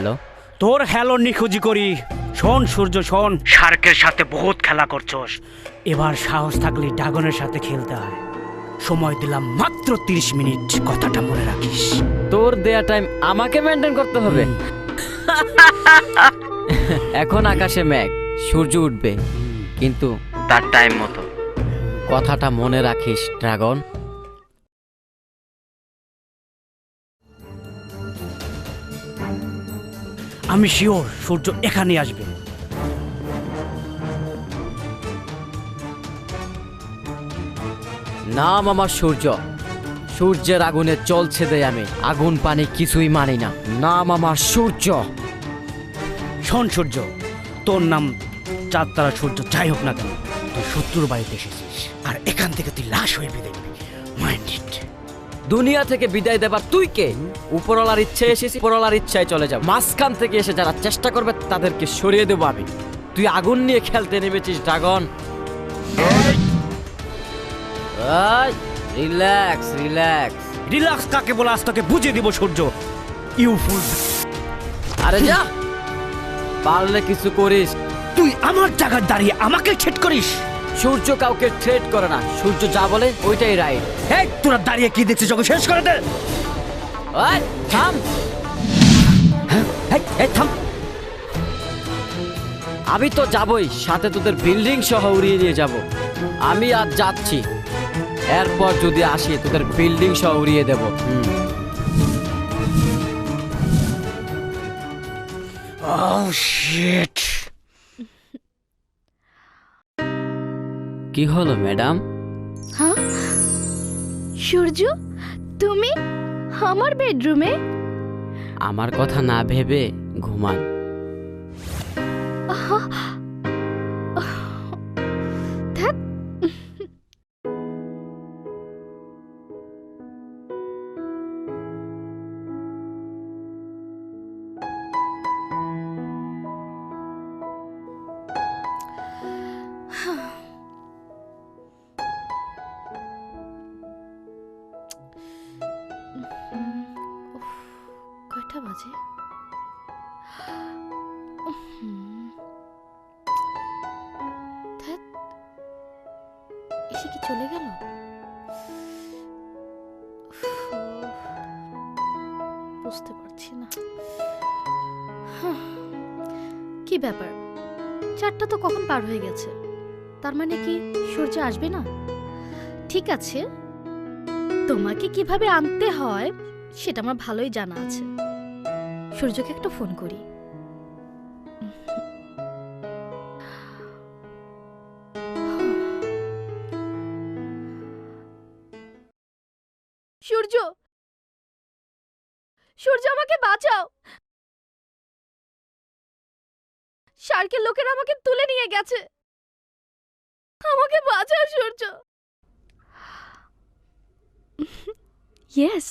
Hello. তোর hello নিখোঁজি করি। শোন সূর্য শোন। শার্কের সাথে বহুত খেলা করছস। এবার সাহস থাকলে ড্রাগনের সাথে খেলতে হয়। সময় দিলাম মাত্র তিরিশ মিনিট। কথাটা মনে রাখিস। তোর দেয়া টাইম আমাকে মেনটেন করতে হবে। এখন আকাশে মেঘ সূর্য উঠবে। কিন্তু তার টাইম মতো। কথাটা মনে রাখিস ড্রাগন। আমি শিওর সূর্য এখানে আসবে। নাম আমার সূর্য। সূর্যের আগুনে চলছে দেয় আমি। আগুন পানি কিছুই মানি না। নাম আমার সূর্য। শোন সূর্য তোর নাম চাঁদ তারা সূর্য যাই হোক না কেন তুই শত্রুর বাড়িতে এসেছিস আর এখান থেকে তুই লাশ হয়ে বিদায় মাইন্ড ইট দুনিয়া থেকে বিদায় দেবার তুই কে? উপরওয়ালার ইচ্ছে এসেছি উপরওয়ালার ইচ্ছায় চলে যাব। মাঝখান থেকে এসে যারা চেষ্টা করবে তাদেরকে সরিয়ে দেবো আমি। তুই আগুন নিয়ে খেলতে নেমেছিস ড্রাগন। Relax relax. রিল্যাক্স কাকে বলে? আজ তোকে বুঝিয়ে দিব সূর্য। ইউ ফুল আরে যা পারলে কিছু করিস। তুই আমার জায়গায় দাঁড়িয়ে আমাকে ছেট করিস? সূর্য কাউকে থ্রেট করে না। সূর্য যা বলে ওইটাই রাইট এই তোরা দাঁড়িয়ে কি দেখছিস? ওকে শেষ করে দে। ওই থাম। এই, এই থাম। আমি তো যাবই সাথে তোদের বিল্ডিং সহ উড়িয়ে নিয়ে যাব। আমি আজ যাচ্ছি। এরপর যদি আসি তোদের বিল্ডিং সহ উড়িয়ে দেব। হুম। Oh. কি হলো ম্যাডাম? হ্যাঁ? সূর্য তুমি আমার বেডরুমে? আমার কথা না ভেবে ঘুমান। ধ্যাৎ। এসে কি চলে গেল? বুঝতে পারছি না। কি ব্যাপার? চারটা তো কখন পার হয়ে গেছে? তার মানে কি সূর্য আসবে না? ঠিক আছে। তোমাকে কীভাবে আনতে হয়, সেটা আমার ভালোই জানা আছে। সূর্যকে একটা ফোন করি। সূর্য আমাকে বাঁচাও। শার্কের লোকের আমাকে তুলে নিয়ে গেছে। আমাকে বাঁচাও সূর্য। ইয়েস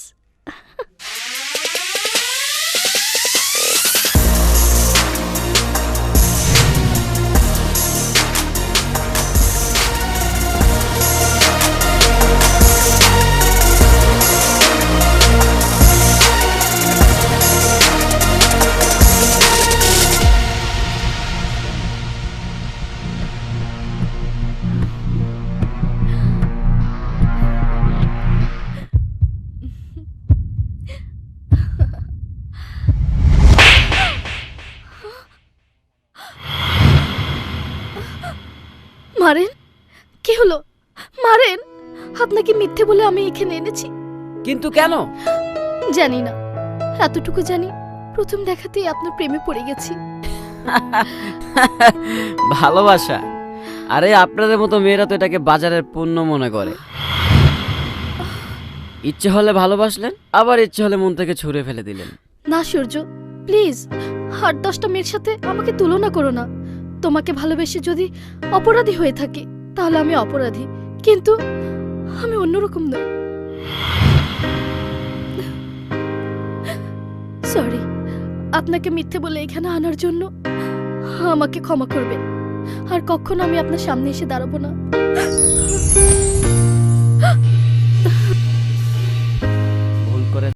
মারেন? কি হলো? মারেন? আপনাকে মিথ্যে বলে আমি এখানে এনেছি। কিন্তু কেন? জানি না। এতটুকু জানি প্রথম দেখাতেই আপনার প্রেমে পড়ে গেছি। ভালোবাসা। আরে আপনাদের মতো মেয়েরা তো এটাকে বাজারের পণ্য মনে করে। ইচ্ছে হলে ভালোবাসলেন আবার ইচ্ছে হলে মন থেকে ছুঁড়ে ফেলে দিলেন। না সূর্য প্লিজ আট দশটা মেয়ের সাথে আমাকে তুলনা করো না। তোমাকে ভালোবেসে যদি অপরাধী হয়ে থাকি, তাহলে আমি অপরাধী। কিন্তু আমি অন্যরকম নই। সরি আপনাকে মিথ্যে বলে এখানে আনার জন্য আমাকে ক্ষমা করবেন। আর কখনো আমি আপনার সামনে এসে দাঁড়াবো না।